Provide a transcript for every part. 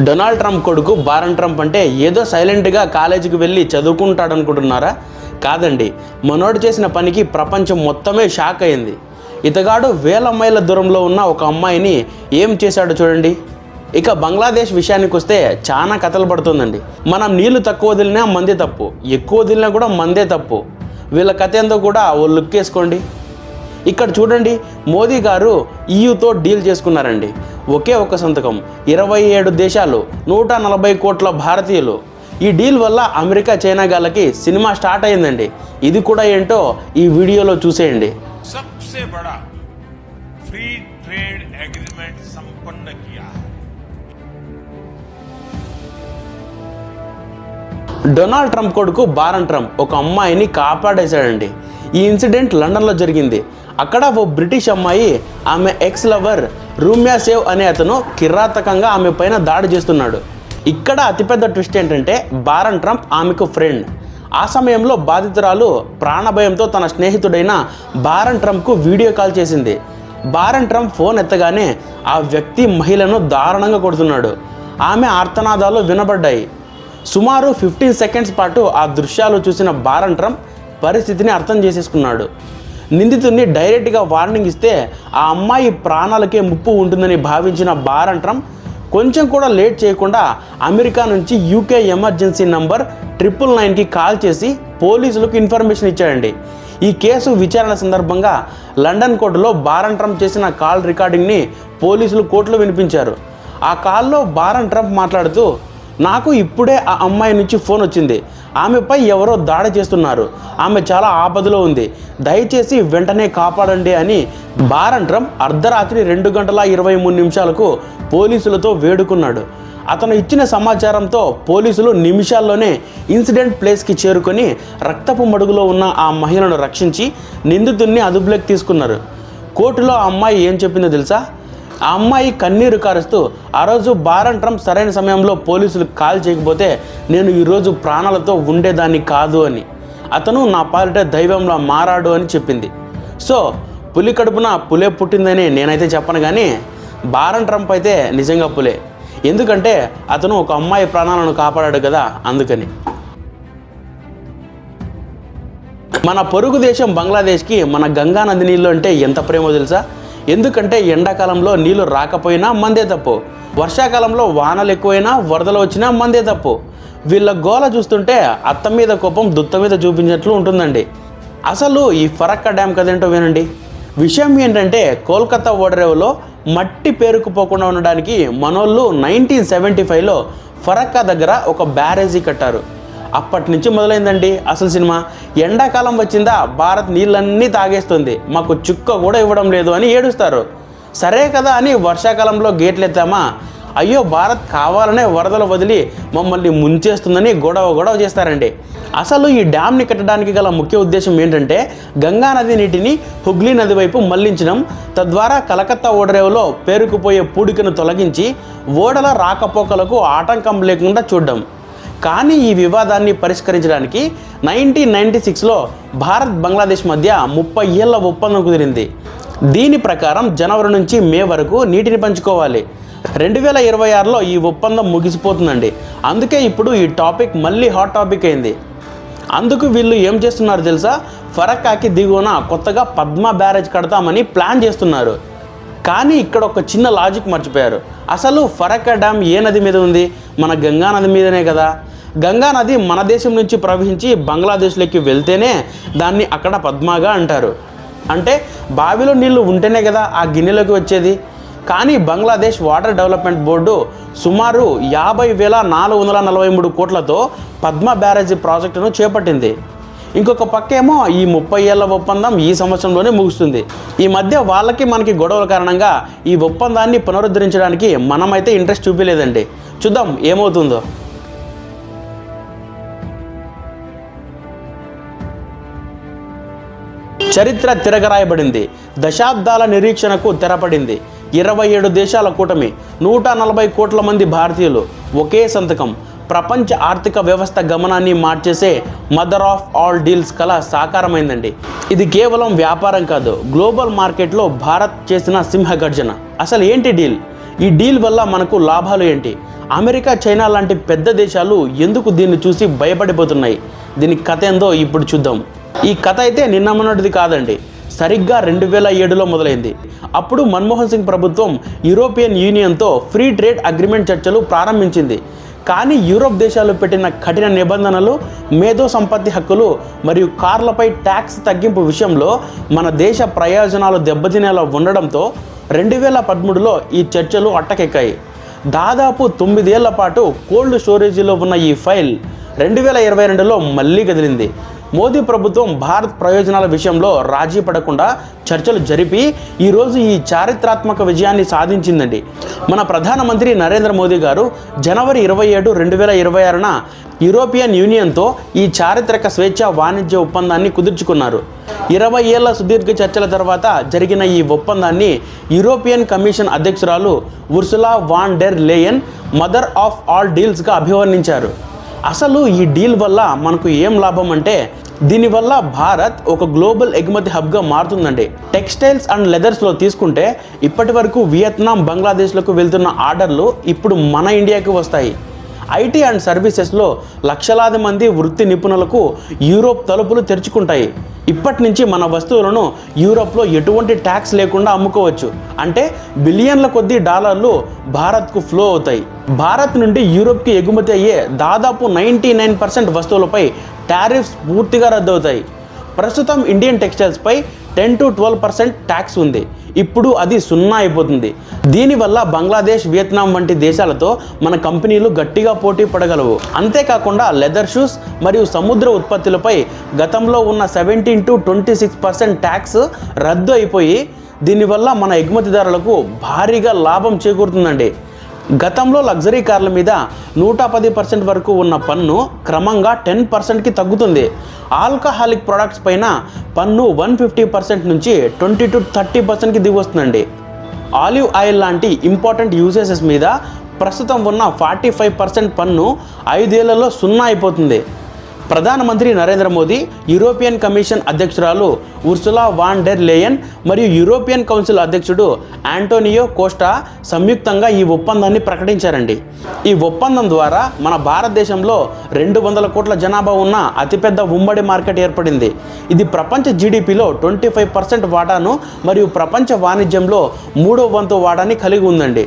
Donald Trump కొడుకు Barron Trump అంటే ఏదో సైలెంట్గా కాలేజీకి వెళ్ళి చదువుకుంటాడు అనుకుంటున్నారా కాదండి. మనోడు చేసిన పనికి ప్రపంచం మొత్తమే షాక్ అయింది. ఇతగాడు వేల మైళ్ళ దూరంలో ఉన్న ఒక అమ్మాయిని ఏం చేశాడో చూడండి. ఇక బంగ్లాదేశ్ విషయానికి వస్తే చాలా కథలు పడుతుందండి. మనం నీళ్ళు తక్కువ వదిలినా మందే తప్పు. ఎక్కువ వదిలినా కూడా మందే తప్పు. వీళ్ళ కథ ఏందో కూడా ఓ లుక్ వేసుకోండి. ఇక్కడ చూడండి మోదీ గారు ఈయూతో డీల్ చేసుకున్నారండి. ఒకే ఒక సంతకం ఇరవై ఏడు దేశాలు నూట నలభై కోట్ల భారతీయులు ఈ డీల్ వల్ల అమెరికా చైనా గాళ్ళకి సినిమా స్టార్ట్ అయిందండి ఇది కూడా ఏంటో ఈ వీడియోలో చూసేయండి सबसे बड़ा फ्री ट्रेड एग्रीमेंट संपन्न किया है డొనాల్డ్ ట్రంప్ కొడుకు బారన్ ట్రంప్ ఒక అమ్మాయిని కాపాడేశాడండి ఈ ఇన్సిడెంట్ లండన్లో జరిగింది అక్కడ ఓ బ్రిటిష్ అమ్మాయి ఆమె ఎక్స్ లవర్ రూమ్యా సేవ్ అనే అతను కిరాతకంగా ఆమె పైన దాడి చేస్తున్నాడు. ఇక్కడ అతిపెద్ద ట్విస్ట్ ఏంటంటే బారన్ ట్రంప్ ఆమెకు ఫ్రెండ్. ఆ సమయంలో బాధితురాలు ప్రాణభయంతో తన స్నేహితుడైన బారన్ ట్రంప్కు వీడియో కాల్ చేసింది. బారన్ ట్రంప్ ఫోన్ ఎత్తగానే ఆ వ్యక్తి మహిళను దారుణంగా కొడుతున్నాడు. ఆమె ఆర్తనాదాలు వినబడ్డాయి. సుమారు ఫిఫ్టీన్ సెకండ్స్ పాటు ఆ దృశ్యాలు చూసిన బారన్ ట్రంప్ పరిస్థితిని అర్థం చేసేసుకున్నాడు. నిందితుడిని డైరెక్ట్గా వార్నింగ్ ఇస్తే ఆ అమ్మాయి ప్రాణాలకే ముప్పు ఉంటుందని భావించిన బారన్ ట్రంప్ కొంచెం కూడా లేట్ చేయకుండా అమెరికా నుంచి యూకే ఎమర్జెన్సీ నంబర్ ట్రిపుల్ నైన్కి కాల్ చేసి పోలీసులకు ఇన్ఫర్మేషన్ ఇచ్చాడండి. ఈ కేసు విచారణ సందర్భంగా లండన్ కోర్టులో బారన్ ట్రంప్ చేసిన కాల్ రికార్డింగ్ని పోలీసులు కోర్టులో వినిపించారు. ఆ కాల్లో బారన్ ట్రంప్ మాట్లాడుతూ నాకు ఇప్పుడే ఆ అమ్మాయి నుంచి ఫోన్ వచ్చింది. ఆమెపై ఎవరో దాడి చేస్తున్నారు. ఆమె చాలా ఆపదలో ఉంది. దయచేసి వెంటనే కాపాడండి అని బారన్ ట్రంప్ అర్ధరాత్రి రెండు గంటల ఇరవై మూడు నిమిషాలకు పోలీసులతో వేడుకున్నాడు. అతను ఇచ్చిన సమాచారంతో పోలీసులు నిమిషాల్లోనే ఇన్సిడెంట్ ప్లేస్కి చేరుకొని రక్తపు మడుగులో ఉన్న ఆ మహిళను రక్షించి నిందితుడిని అదుపులోకి తీసుకున్నారు. కోర్టులో ఆ అమ్మాయి ఏం చెప్పిందో తెలుసా? ఆ అమ్మాయి కన్నీరు కారుస్తూ ఆ రోజు బారన్ ట్రంప్ సరైన సమయంలో పోలీసులు కాల్ చేయకపోతే నేను ఈరోజు ప్రాణాలతో ఉండేదాన్ని కాదు అని. అతను నా పాలిట దైవంలో మారాడు అని చెప్పింది. సో పులి కడుపున పులే పుట్టిందని నేనైతే చెప్పను కానీ బారన్ ట్రంప్ అయితే నిజంగా పులే. ఎందుకంటే అతను ఒక అమ్మాయి ప్రాణాలను కాపాడాడు కదా అందుకని. మన పొరుగు దేశం బంగ్లాదేశ్కి మన గంగా నది నీళ్ళు అంటే ఎంత ప్రేమో తెలుసా? ఎందుకంటే ఎండాకాలంలో నీళ్ళు రాకపోయినా మందే తప్పు. వర్షాకాలంలో వానలు ఎక్కువైనా వరదలు వచ్చినా మందే తప్పు. వీళ్ళ గోల చూస్తుంటే అత్త మీద కోపం దుత్త మీద చూపించినట్లు ఉంటుందండి. అసలు ఈ ఫరక్క డ్యామ్ కదేంటో వినండి. విషయం ఏంటంటే కోల్కతా ఓడరేవులో మట్టి పేరుకుపోకుండా ఉండడానికి మనోళ్ళు నైన్టీన్ సెవెంటీ ఫైవ్లో ఫరక్కా దగ్గర ఒక బ్యారేజీ కట్టారు. అప్పటి నుంచి మొదలైందండి అసలు సినిమా. ఎండాకాలం వచ్చిందా భారత్ నీళ్ళన్నీ తాగేస్తుంది మాకు చుక్క కూడా ఇవ్వడం లేదు అని ఏడుస్తారు. సరే కదా అని వర్షాకాలంలో గేట్లు ఎత్తామా అయ్యో భారత్ కావాలనే వరదలు వదిలి మమ్మల్ని ముంచేస్తుందని గొడవ గొడవ చేస్తారండి. అసలు ఈ డ్యామ్ని కట్టడానికి గల ముఖ్య ఉద్దేశం ఏంటంటే గంగా నది నీటిని హుగ్లీ నది వైపు మళ్ళించడం తద్వారా కలకత్తా ఓడరేవులో పేరుకుపోయే పూడికను తొలగించి ఓడల రాకపోకలకు ఆటంకం లేకుండా చూడడం. కానీ ఈ వివాదాన్ని పరిష్కరించడానికి నైన్టీన్ నైన్టీ సిక్స్లో భారత్ బంగ్లాదేశ్ మధ్య ముప్పై ఏళ్ళ ఒప్పందం కుదిరింది. దీని ప్రకారం జనవరి నుంచి మే వరకు నీటిని పంచుకోవాలి. రెండు వేల ఇరవై ఆరులో ఈ ఒప్పందం ముగిసిపోతుందండి. అందుకే ఇప్పుడు ఈ టాపిక్ మళ్ళీ హాట్ టాపిక్ అయింది. అందుకు వీళ్ళు ఏం చేస్తున్నారు తెలుసా? ఫరక్కాకి దిగువన కొత్తగా పద్మ బ్యారేజ్ కడతామని ప్లాన్ చేస్తున్నారు. కానీ ఇక్కడ ఒక చిన్న లాజిక్ మర్చిపోయారు. అసలు ఫరక్కా డ్యామ్ ఏ నది మీద ఉంది? మన గంగా నది మీదనే కదా. గంగా నది మన దేశం నుంచి ప్రవహించి బంగ్లాదేశ్లోకి వెళ్తేనే దాన్ని అక్కడ పద్మాగా అంటారు. అంటే బావిలో నీళ్ళు ఉంటేనే కదా ఆ గిన్నెలోకి వచ్చేది. కానీ బంగ్లాదేశ్ వాటర్ డెవలప్మెంట్ బోర్డు సుమారు యాభై వేల నాలుగు వందల నలభై మూడు కోట్లతో పద్మ బ్యారేజీ ప్రాజెక్టును చేపట్టింది. ఇంకొక పక్కేమో ఈ ముప్పై ఏళ్ళ ఒప్పందం ఈ సంవత్సరంలోనే ముగుస్తుంది. ఈ మధ్య వాళ్ళకి మనకి గొడవల కారణంగా ఈ ఒప్పందాన్ని పునరుద్ధరించడానికి మనమైతే ఇంట్రెస్ట్ చూపించలేదండి చూద్దాం ఏమవుతుందో. చరిత్ర తిరగరాయబడింది. దశాబ్దాల నిరీక్షణకు తెరపడింది. ఇరవై ఏడు దేశాల కూటమి నూట నలభై కోట్ల మంది భారతీయులు ఒకే సంతకం. ప్రపంచ ఆర్థిక వ్యవస్థ గమనాన్ని మార్చేసే మదర్ ఆఫ్ ఆల్ డీల్స్ కల సాకారమైందండి. ఇది కేవలం వ్యాపారం కాదు గ్లోబల్ మార్కెట్లో భారత్ చేసిన సింహగర్జన. అసలు ఏంటి డీల్? ఈ డీల్ వల్ల మనకు లాభాలు ఏంటి? అమెరికా చైనా లాంటి పెద్ద దేశాలు ఎందుకు దీన్ని చూసి భయపడిపోతున్నాయి? దీని కథ ఏందో ఇప్పుడు చూద్దాం. ఈ కథ అయితే నిన్న మొన్నటిది కాదండి. సరిగ్గా రెండు వేల ఏడులో మొదలైంది. అప్పుడు మన్మోహన్ సింగ్ ప్రభుత్వం యూరోపియన్ యూనియన్తో ఫ్రీ ట్రేడ్ అగ్రిమెంట్ చర్చలు ప్రారంభించింది. కానీ యూరోప్ దేశాలు పెట్టిన కఠిన నిబంధనలు మేధో సంపత్తి హక్కులు మరియు కార్లపై ట్యాక్స్ తగ్గింపు విషయంలో మన దేశ ప్రయోజనాలు దెబ్బతినేలా ఉండడంతో రెండు వేల పదమూడులో ఈ చర్చలు అట్టకెక్కాయి. దాదాపు తొమ్మిదేళ్ళ పాటు కోల్డ్ స్టోరేజీలో ఉన్న ఈ ఫైల్ రెండు వేల ఇరవై రెండులో మళ్ళీ కదిలింది. మోదీ ప్రభుత్వం భారత్ ప్రయోజనాల విషయంలో రాజీ పడకుండా చర్చలు జరిపి ఈరోజు ఈ చారిత్రాత్మక విజయాన్ని సాధించిందండి. మన ప్రధానమంత్రి నరేంద్ర మోదీ గారు జనవరి ఇరవై ఏడు రెండు వేల ఇరవై ఆరున యూరోపియన్ యూనియన్తో ఈ చారిత్రక స్వేచ్ఛ వాణిజ్య ఒప్పందాన్ని కుదుర్చుకున్నారు. ఇరవై ఏళ్ళ సుదీర్ఘ చర్చల తర్వాత జరిగిన ఈ ఒప్పందాన్ని యూరోపియన్ కమిషన్ అధ్యక్షురాలు Ursula von der Leyen mother of all డీల్స్గా అభివర్ణించారు. అసలు ఈ డీల్ వల్ల మనకు ఏం లాభం అంటే దీనివల్ల భారత్ ఒక గ్లోబల్ ఎగుమతి హబ్గా మారుతుందండి. టెక్స్టైల్స్ అండ్ లెదర్స్లో తీసుకుంటే ఇప్పటి వరకు వియత్నాం బంగ్లాదేశ్లకు వెళ్తున్న ఆర్డర్లు ఇప్పుడు మన ఇండియాకి వస్తాయి. ఐటీ అండ్ సర్వీసెస్లో లక్షలాది మంది వృత్తి నిపుణులకు యూరోప్ తలుపులు తెరుచుకుంటాయి. ఇప్పటి నుంచి మన వస్తువులను యూరోప్లో ఎటువంటి ట్యాక్స్ లేకుండా అమ్ముకోవచ్చు. అంటే బిలియన్ల కొద్దీ డాలర్లు భారత్కు ఫ్లో అవుతాయి. భారత్ నుండి యూరోప్కి ఎగుమతి అయ్యే దాదాపు నైంటీ నైన్ పర్సెంట్ వస్తువులపై టారిఫ్స్ పూర్తిగా రద్దవుతాయి. ప్రస్తుతం Indian టెక్స్టైల్స్పై ten to twelve percent tax ఉంది. ఇప్పుడు అది సున్నా అయిపోతుంది. దీనివల్ల బంగ్లాదేశ్ వియత్నాం వంటి దేశాలతో మన కంపెనీలు గట్టిగా పోటీ పడగలవు. అంతేకాకుండా లెదర్ షూస్ మరియు సముద్ర ఉత్పత్తులపై గతంలో ఉన్న seventeen to twenty six percent tax రద్దు అయిపోయి దీనివల్ల మన ఎగుమతిదారులకు భారీగా లాభం చేకూరుతుందండి. గతంలో లగ్జరీ కార్ల మీద నూట పది పర్సెంట్ వరకు ఉన్న పన్ను క్రమంగా టెన్ పర్సెంట్కి తగ్గుతుంది. ఆల్కహాలిక్ ప్రొడక్ట్స్ పైన పన్ను వన్ ఫిఫ్టీ పర్సెంట్ నుంచి ట్వంటీ టు థర్టీ పర్సెంట్కి దిగొస్తుందండి. ఆలివ్ ఆయిల్ లాంటి ఇంపార్టెంట్ యూజెసెస్ మీద ప్రస్తుతం ఉన్న ఫార్టీ ఫైవ్ పర్సెంట్ పన్ను ఐదేళ్ళలో సున్నా అయిపోతుంది. ప్రధానమంత్రి నరేంద్ర మోదీ యూరోపియన్ కమిషన్ అధ్యక్షురాలు ఉర్సులా వాన్ డెర్ లేయన్ మరియు యూరోపియన్ కౌన్సిల్ అధ్యక్షుడు ఆంటోనియో కోస్టా సంయుక్తంగా ఈ ఒప్పందాన్ని ప్రకటించారండి. ఈ ఒప్పందం ద్వారా మన భారతదేశంలో రెండు వందల కోట్ల జనాభా ఉన్న అతిపెద్ద ఉమ్మడి మార్కెట్ ఏర్పడింది. ఇది ప్రపంచ జీడిపిలో ట్వంటీ ఫైవ్ పర్సెంట్ వాటాను మరియు ప్రపంచ వాణిజ్యంలో మూడో వంతు వాటాని కలిగి ఉందండి.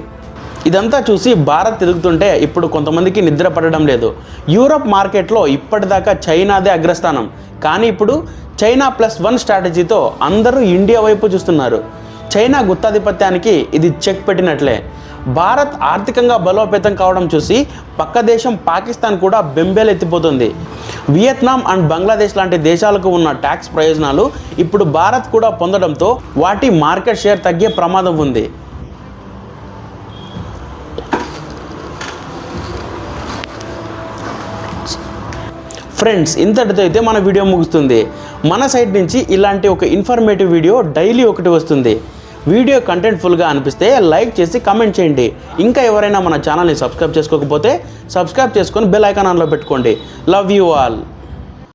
ఇదంతా చూసి భారత్ ఎదుగుతుంటే ఇప్పుడు కొంతమందికి నిద్ర పడడం లేదు. యూరప్ మార్కెట్లో ఇప్పటిదాకా చైనాదే అగ్రస్థానం. కానీ ఇప్పుడు చైనా ప్లస్ వన్ స్ట్రాటజీతో అందరూ ఇండియా వైపు చూస్తున్నారు. చైనా గుత్తాధిపత్యానికి ఇది చెక్ పెట్టినట్లే. భారత్ ఆర్థికంగా బలోపేతం కావడం చూసి పక్క దేశం పాకిస్తాన్ కూడా బెంబేలెత్తిపోతుంది వియత్నాం అండ్ బంగ్లాదేశ్ లాంటి దేశాలకు ఉన్న ట్యాక్స్ ప్రయోజనాలు ఇప్పుడు భారత్ కూడా పొందడంతో వాటి మార్కెట్ షేర్ తగ్గే ప్రమాదం ఉంది. ఫ్రెండ్స్ ఇంతటితో అయితే మన వీడియో ముగుస్తుంది. మన సైడ్ నుంచి ఇలాంటి ఒక ఇన్ఫర్మేటివ్ వీడియో డైలీ ఒకటి వస్తుంది. వీడియో కంటెంట్ ఫుల్గా అనిపిస్తే లైక్ చేసి కామెంట్ చేయండి. ఇంకా ఎవరైనా మన ఛానల్ని సబ్స్క్రైబ్ చేసుకోకపోతే సబ్స్క్రైబ్ చేసుకొని బెల్ ఐకాన్ ఆన్లో పెట్టుకోండి. Love you all.